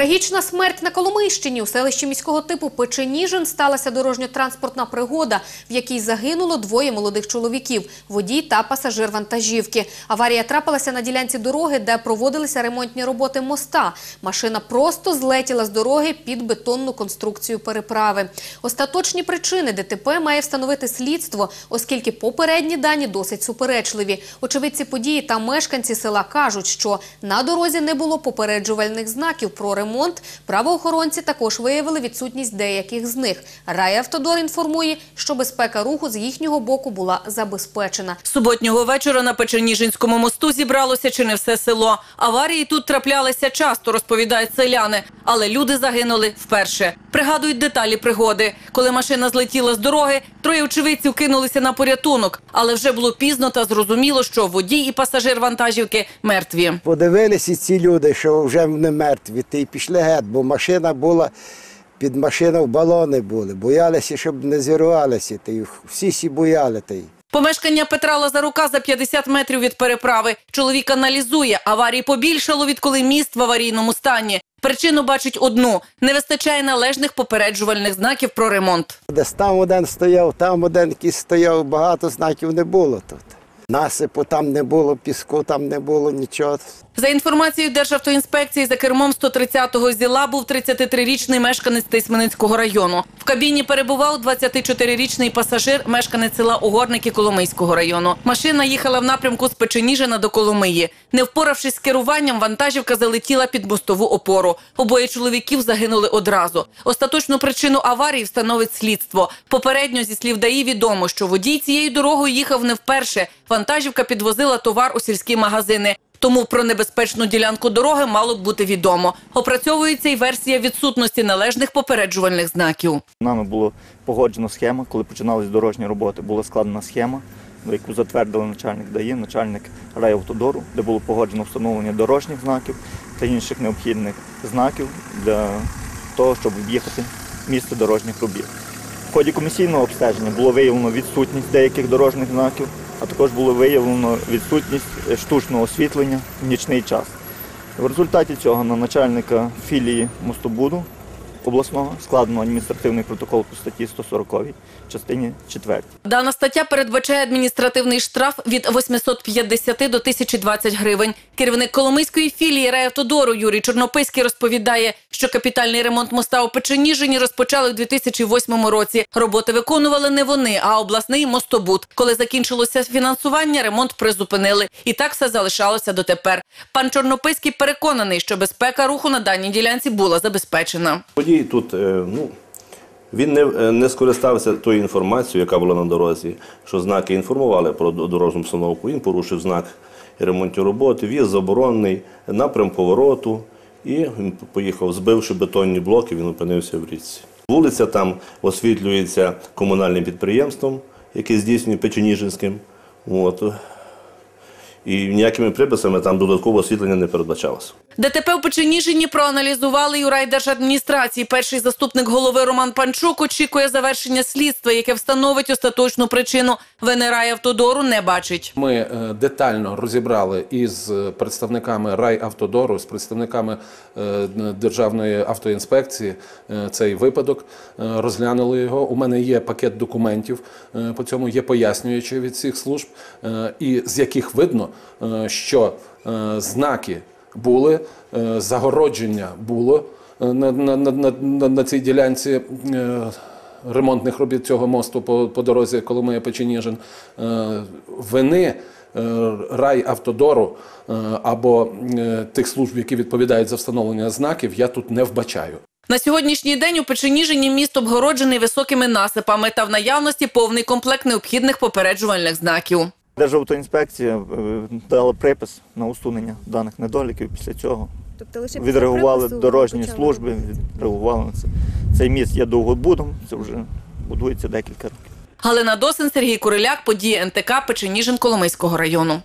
Трагічна смерть на Коломийщині у селищі міського типу Печеніжин сталася дорожньо-транспортна пригода, в якій загинуло двоє молодих чоловіків – водій та пасажир вантажівки. Аварія трапилася на ділянці дороги, де проводилися ремонтні роботи моста. Машина просто злетіла з дороги під бетонну конструкцію переправи. Остаточні причини ДТП має встановити слідство, оскільки попередні дані досить суперечливі. Очевидці події та мешканці села кажуть, що на дорозі не було попереджувальних знаків про ремонт. Правоохоронці також виявили відсутність деяких з них. Райавтодор інформує, що безпека руху з їхнього боку була забезпечена. Суботнього вечора на Печеніжинському мосту зібралося чи не все село. Аварії тут траплялися часто, розповідають селяни. Але люди загинули вперше. Пригадують деталі пригоди. Коли машина злетіла з дороги, троє очевидців кинулися на порятунок. Але вже було пізно та зрозуміло, що водій і пасажир вантажівки мертві. Подивилися ці люди, що вже не мертві, й пішли геть, бо машина була, під машиною балони були. Боялися, щоб не зірвалися. Всі всі бояли. Та й. Помешкання Петра Лазарука за 50 метрів від переправи. Чоловік аналізує, аварій побільшало, відколи міст в аварійному стані. Причину бачить одну – не вистачає належних попереджувальних знаків про ремонт. Десь там один стояв, там один якийсь стояв, багато знаків не було тут. Насипу там не було, піску там не було, нічого. За інформацією Державтоінспекції, за кермом 130-го ЗІЛа був 33-річний мешканець Тисменницького району. В кабіні перебував 24-річний пасажир, мешканець села Угорники Коломийського району. Машина їхала в напрямку з Печеніжина до Коломиї. Не впоравшись з керуванням, вантажівка залетіла під мостову опору. Обоє чоловіків загинули одразу. Остаточну причину аварії встановить слідство. Попередньо, зі слів ДАІ, відомо, що водій цією дорогою їхав не вперше. Вантажівка підвозила товар у сільські магазини. Тому про небезпечну ділянку дороги мало б бути відомо. Опрацьовується й версія відсутності належних попереджувальних знаків. Нами було погоджена схема, коли починалися дорожні роботи, була складена схема, яку затвердили начальник ДАІ, начальник райавтодору, де було погоджено встановлення дорожніх знаків та інших необхідних знаків для того, щоб об'їхати місце дорожніх робіт. В ході комісійного обстеження було виявлено відсутність деяких дорожніх знаків, а також було виявлено відсутність е, штучного освітлення в нічний час. В результаті цього на начальника філії мостобуду обласного складено адміністративний протокол по статті 140 частині 4. Дана стаття передбачає адміністративний штраф від 850 до 1020 гривень. Керівник Коломийської філії райавтодору Юрій Чорнописький розповідає, що капітальний ремонт моста у Печеніжині розпочали в 2008 році. Роботи виконували не вони, а обласний мостобуд. Коли закінчилося фінансування, ремонт призупинили. І так все залишалося дотепер. Пан Чорнописький переконаний, що безпека руху на даній ділянці була забезпечена. Водій тут, е, ну, він не, е, не скористався тою інформацією, яка була на дорозі, що знаки інформували про д- дорожню обстановку. Він порушив знак ремонту роботи, в'їзд заборонений, напрям повороту. І поїхав, збивши бетонні блоки, він опинився в річці. Вулиця там освітлюється комунальним підприємством, яке здійснює Печеніжинським. От. І ніякими приписами там додаткового освітлення не передбачалося. ДТП в Печеніжині проаналізували й у райдержадміністрації. Перший заступник голови Роман Панчук очікує завершення слідства, яке встановить остаточну причину. ВНР автодору не бачить. Ми е, детально розібрали із представниками райавтодору, з представниками е, Державної автоінспекції е, цей випадок, розглянули його. У мене є пакет документів по цьому, є пояснюючі від всіх служб, і з яких видно, що е, знаки були, е, загородження було е, на, на, на, на, цій ділянці. е, ремонтних робіт цього мосту по, по дорозі Коломия Печеніжин, е, вини е, райавтодору е, або е, тих служб, які відповідають за встановлення знаків, я тут не вбачаю. На сьогоднішній день у Печеніжині міст обгороджений високими насипами та в наявності повний комплект необхідних попереджувальних знаків. Державтоінспекція е, дала припис на усунення даних недоліків. Після цього Тобто лише відреагували припису дорожні служби, відреагували на це. Цей міст є довгобудом, це вже будується декілька років. Галина Досин, Сергій Куриляк, події НТК Печеніжин Коломийського району.